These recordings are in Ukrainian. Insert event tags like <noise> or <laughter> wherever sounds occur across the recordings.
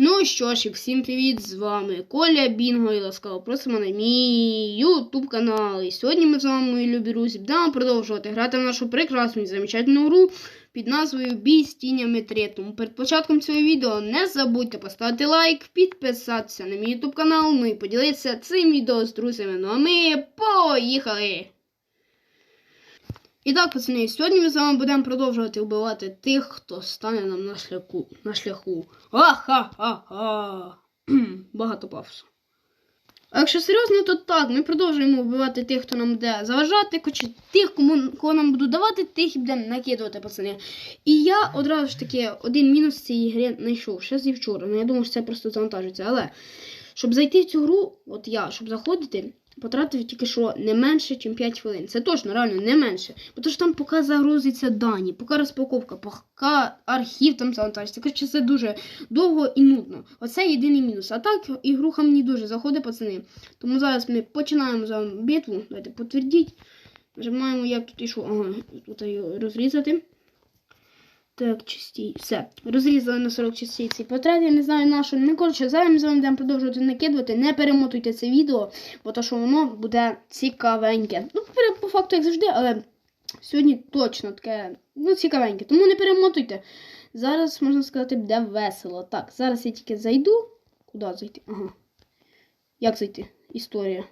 Ну що ж, і всім привіт! З вами Коля Бінго і ласкаво просимо на мій ютуб канал. І сьогодні ми з вами, мої любі друзі, будемо продовжувати грати в нашу прекрасну і замечательну гру під назвою Бій з тінями 3. Тому перед початком цього відео не забудьте поставити лайк, підписатися на мій ютуб канал, ну і поділитися цим відео з друзями. Ну а ми поїхали! І так, пацани, сьогодні ми з вами будемо продовжувати вбивати тих, хто стане нам на шляху. На шляху. Ха-ха-ха. <clears throat> Багато пафосу. А якщо серйозно, то так, ми продовжуємо вбивати тих, хто нам буде заважати, хоч тих, кому кого нам будуть давати, тих і будемо накидувати, пацани. І я одразу ж таки один мінус цієї гри знайшов ще зі вчора. Ну я думаю, що це просто завантажиться. Але щоб зайти в цю гру, от я, щоб заходити, потратив тільки що не менше, ніж 5 хвилин. Це точно, реально, не менше. Бо то ж там поки загрузиться дані, поки розпаковка, поки архів там завантажиться. Коротше, це дуже довго і нудно. Оце єдиний мінус. А так, ігруха мені дуже заходить, пацани. Тому зараз ми починаємо з битву. Давайте потвердіть. Нажимаємо, як тут ішов. Ага, тут розрізати. Так, частій. Все. Розрізали на 40 частей цей портрет. Я не знаю на що. Ну, коротше, зараз ми з вами будемо продовжувати накидувати. Не перемотуйте це відео, бо то, що воно буде цікавеньке. Ну, по- по факту, як завжди, але сьогодні точно таке, ну, цікавеньке. Тому не перемотуйте. Зараз, можна сказати, буде весело. Так, зараз я тільки зайду. Куди зайти? Ага. Як зайти? Історія.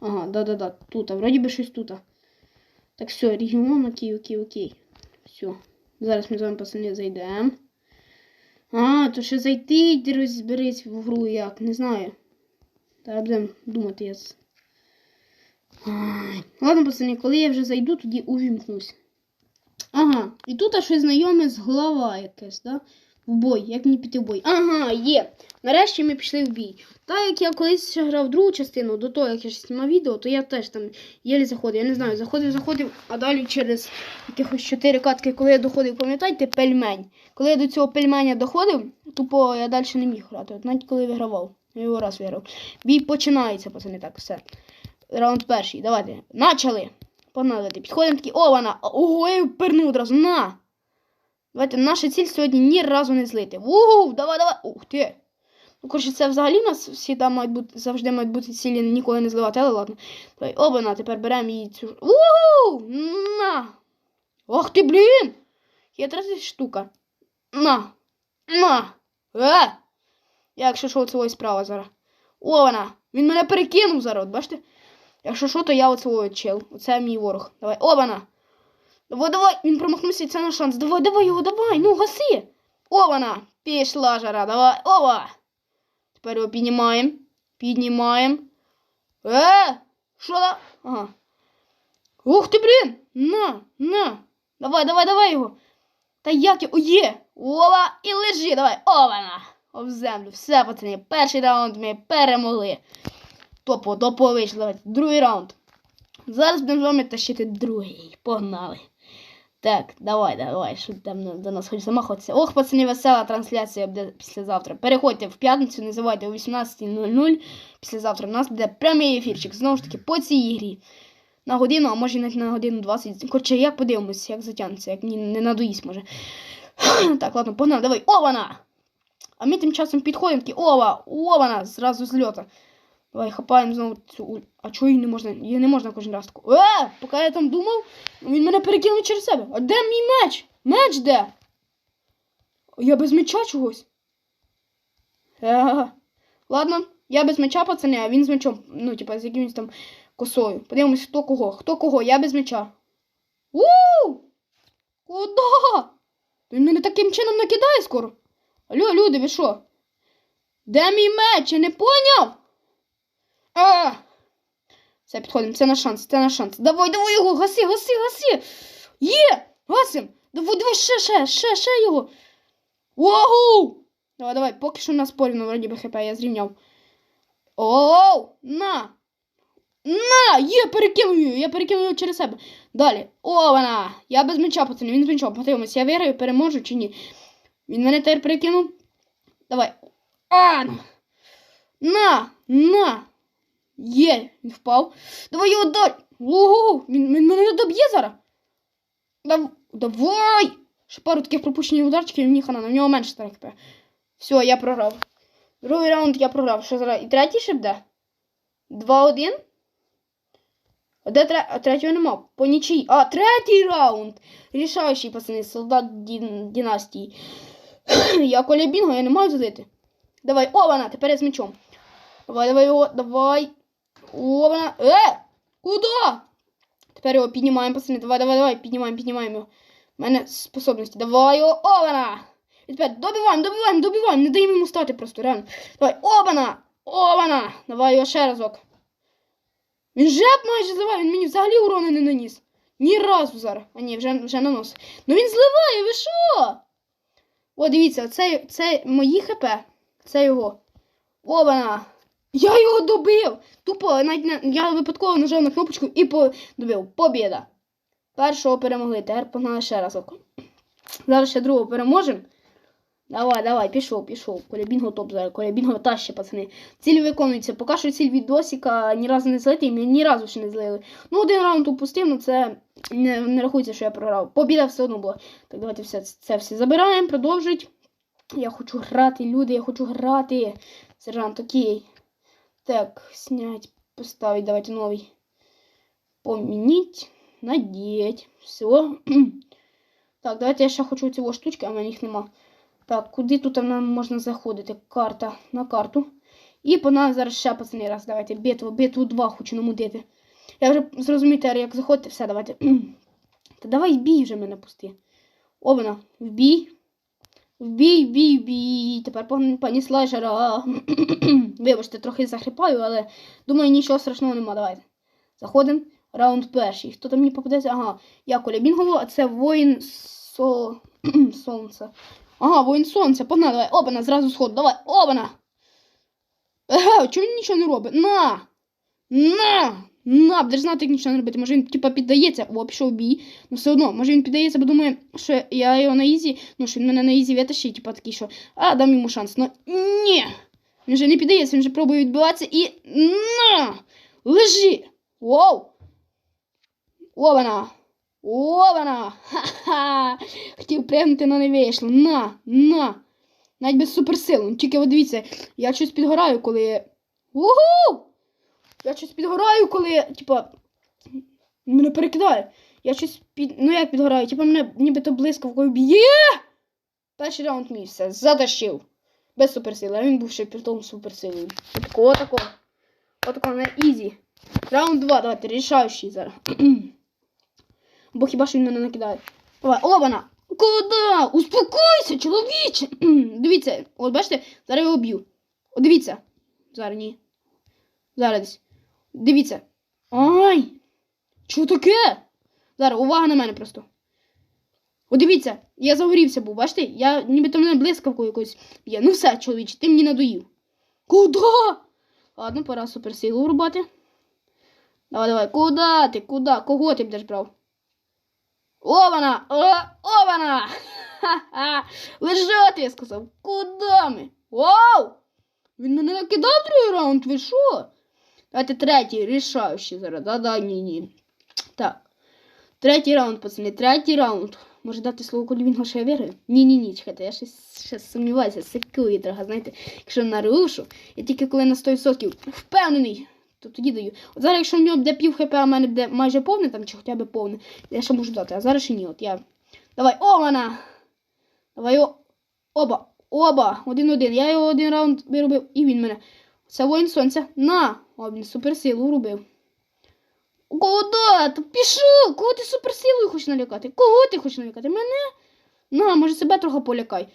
Ага, да-да-да. Тут, вроді би щось тут. Так, все, регіон, окей, окей, окей. Все. Зараз ми з вами пацани зайдемо. А, то ще зайти і розберись в гру як, не знаю. Та будемо думати я. Ладно, пацани, коли я вже зайду, тоді увімкнусь. Ага, і тут аж і знайоме з голова якесь, да? В бой, як мені піти в бой. Ага, є. Нарешті ми пішли в бій. Так як я колись ще грав другу частину, до того, як я ще знімав відео, то я теж там єлі заходив. Я не знаю, заходив, заходив, а далі через якихось чотири катки, коли я доходив, пам'ятаєте, пельмень. Коли я до цього пельменя доходив, тупо я далі не міг грати. От навіть коли вигравав. Я його раз виграв. Бій починається, пацани, так, все. Раунд перший. Давайте. Начали. Погнали. Підходимо такі. О, вона. Ого, я її вперну одразу. На! Давайте, наша ціль сьогодні ні разу не злити. Угу, давай, давай. Ух ти. Ну, коротше, це взагалі у нас всі там мають бути, завжди мають бути цілі ніколи не зливати, але ладно. Давай, обана, тепер беремо її цю. Угу! На! Ох ти, блін! Хитра ця штука. На! На! Е! Якщо що, це ось справа зараз. О, вона! Він мене перекинув зараз, бачите? Якщо що, то я оце ось чел. Оце мій ворог. Давай, обана! Давай, давай! Він промахнувся, це наш шанс. Давай, давай його, давай! Ну, гаси! О, вона! Пішла жара, давай! Ова! Тепер його піднімаємо. Піднімаємо. Е! Що да? Ага. Ух ти, блін! На, на! Давай, давай, давай його! Та як? О, є! Ова! І лежи, давай! Ована! Об землю. Все, пацани, перший раунд ми перемогли. Топо, топо вийшло. Давайте. Другий раунд. Зараз будемо з вами тащити другий. Погнали. Так, давай, давай, що там до нас хоче замахуватися. Ох, пацани, весела трансляція буде післязавтра. Переходьте в п'ятницю, не забувайте о 18.00. Післязавтра у нас буде прямий ефірчик. Знову ж таки, по цій ігрі. На годину, а може навіть на годину 20. Коротше, як подивимось, як затягнеться, як мені не надоїсть, може. <clears throat> Так, ладно, погнали, давай. О, вона! А ми тим часом підходимо, ова, ована, зразу з льота. Давай, хапаємо знову цю. уль- А чого її не можна? Її не можна кожен раз таку. Е! Поки я там думав, він мене перекинув через себе. А де мій меч? Меч де? Я без меча чогось. Е, ладно, я без меча, пацани, а він з мечом. Ну, типа, з якимось там косою. Подивимось, хто кого. Хто кого, я без меча. У! Куда? Він мене таким чином накидає скоро. Алло, люди, ви що? Де мій меч? Я не поняв? А! Все, підходимо, це наш шанс, це наш шанс. Давай, давай його, гаси, гаси, гаси. Є! Гасим! Давай, давай, ще, ще, ще, ще його. Вогу! Давай, давай, поки що у нас порівну, вроді би хп, я зрівняв. Оу! На! На! Є, перекинув його, я перекинув його через себе. Далі. О, вона! Я без меча, пацани, він з мечом. Подивимось, я виграю, переможу чи ні. Він мене тепер перекинув. Давай. А! На! На! Є, він впав. Давай його дай! Ого! Він, він мене доб'є зараз. Дав... Давай! Ще пару таких пропущених ударчиків, і мені хана, на нього менше так хп. Все, я програв. Другий раунд я програв. Що зараз? І третій ще буде? 2-1? А де тре... а третього нема? По нічій. А, третій раунд! Рішаючий, пацани, солдат Дін... династії. <clears throat> я коля бінго, я не маю злити. Давай, ована, тепер я з мечом. Давай, давай, о, давай. Ована. Е! Куда? Тепер його піднімаємо, пацани. Давай, давай, давай, піднімаємо, піднімаємо його. У мене способності. Давай його, ована! І тепер добиваємо, добиваємо, добиваємо. Не даємо йому стати просто, реально. Давай, обана! Обана! Давай його ще разок. Він жеп майже зливає, він мені взагалі урону не наніс. Ні разу зараз. А ні, вже, вже наносить. Ну він зливає, ви що? О, дивіться, це, це мої хп. Це його. Обана! Я його добив! Тупо, навіть я випадково нажав на кнопочку і добив. Побіда. Першого перемогли, тепер погнали ще разок. Зараз ще другого переможемо. Давай, давай, пішов, пішов. Колябінго топ зараз. Колябінго таще, пацани. Ціль виконується. Поки що ціль відосика ні разу не злити, і мене ні разу ще не злили. Ну, один раунд упустив, ну це не, не рахується, що я програв. Побіда все одно була. Так, давайте все, це все забираємо, продовжують. Я хочу грати, люди, я хочу грати. Сержант, окей. Так, снять, поставить, давайте новий. Помініть, надіть. Все. <clears throat> Так, давайте я ще хочу ці штучки, а в мене їх нема. Так, куди тут нам можна заходити? Карта на карту. І по нас зараз ще пацани раз. Давайте битву, битву 2 хочу намудити. Я вже зрозумів, тепер, як заходити, все, давайте. <clears throat> Та давай бій вже мене пусти. Обана, вбій. Вбій, вбій, вбій. Тепер пані слайжера. <clears throat> Вибачте, трохи захрипаю, але думаю, нічого страшного нема. Давайте. Заходимо. Раунд перший. Хто там мені попадеться? Ага, я Коля Бінгово, а це воїн со... <clears throat> сонця. Ага, воїн сонця. Погнали, давай. Обана, зразу сход. Давай, обана. Еге, чому він нічого не робить? На! На! На, будеш знати, як нічого не робити. Може він типа піддається. О, пішов бій. Ну все одно, може він піддається, бо думає, що я його на ізі, ну що він мене на ізі витащить, типа такий, що а, дам йому шанс. Ну ні! Він же не піддається, він же пробує відбиватися і. На! Лежи! Воу! Ована! Ована! Ха-ха! Хотів пригнути, але не вийшло. На! На! Навіть без суперсил. Тільки от дивіться, я щось підгораю, коли. Угу! Я щось підгораю, коли, типа, мене перекидає. Я щось під. Ну як підгораю? Типа мене нібито блискавкою б'є. Перший раунд мій все, затащив. Без суперсили, а він був ще тому суперсилою. Отако, отако. Отако на ізі. Раунд 2, давайте, рішаючий зараз. <clears throat> Бо хіба що він мене накидає. Давай, обана! Куда? Успокойся, чоловіче! <clears throat> Дивіться, от бачите, зараз я його б'ю. О, дивіться. Зараз ні. Зараз. Дивіться. Ай! Що таке? Зараз, увага на мене просто. О, дивіться, я загорівся був, бачите? Я нібито мене блискавкою якось б'є. Ну все, чоловіче, ти мені надоїв. Куда? Ладно, пора суперсилу врубати. Давай, давай, куда ти? Куда? Кого ти будеш брав? Ована! О, ована! Ха-ха! Лежати, я сказав. Куда ми? Вау! Він мене накидав другий раунд, ви що? Давайте третій, рішаючий зараз. Да-да, ні-ні. Так. Третій раунд, пацани, третій раунд. Може дати слово Кольвінгу, що я вірю? Ні-ні-ні, чекайте, я щось сумніваюся, секую трохи, знаєте, якщо нарушу, я тільки коли на 100% впевнений, то тоді даю. От зараз, якщо в нього буде пів хп, а в мене буде майже повне, там, чи хоча б повне, я ще можу дати, а зараз ще ні, от я. Давай, о, вона! Давай, о, оба, оба, один-один. Я його один раунд виробив, і він мене. Це воїн сонця. На! О, він суперсилу робив. Куда? Та пішов! Кого ти суперсилою хочеш налякати? Кого ти хочеш налякати? Мене? На, може себе трохи полякай.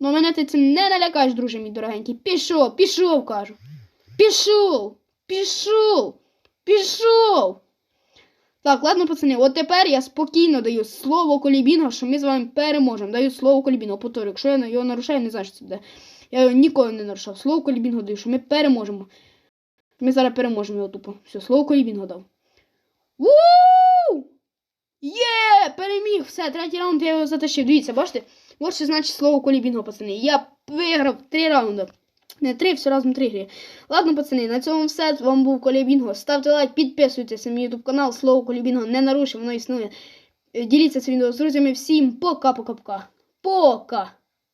Ну мене ти цим не налякаєш, друже мій дорогенький. Пішов, пішов, кажу. Пішов, пішов, пішов. Так, ладно, пацани, от тепер я спокійно даю слово Колібінга, що ми з вами переможемо. Даю слово Колібінгу. Повторю, якщо я його нарушаю, не знаю, що це буде. Я його ніколи не нарушав. Слово Колібінгу даю, що ми переможемо. Ми зараз переможемо його тупо. Все, слово Колібінгу дав. Вуу! Є! Переміг! Все, третій раунд я його затащив. Дивіться, бачите? Ось що значить слово Колібінго, пацани. Я виграв три раунди. Не три, все разом три гри. Ладно, пацани, на цьому все. З вами був Колібінго. Ставте лайк, підписуйтесь на мій ютуб канал. Слово Колібінго не нарушив, воно існує. Діліться цим відео з друзями. Всім пока-пока-пока. Пока!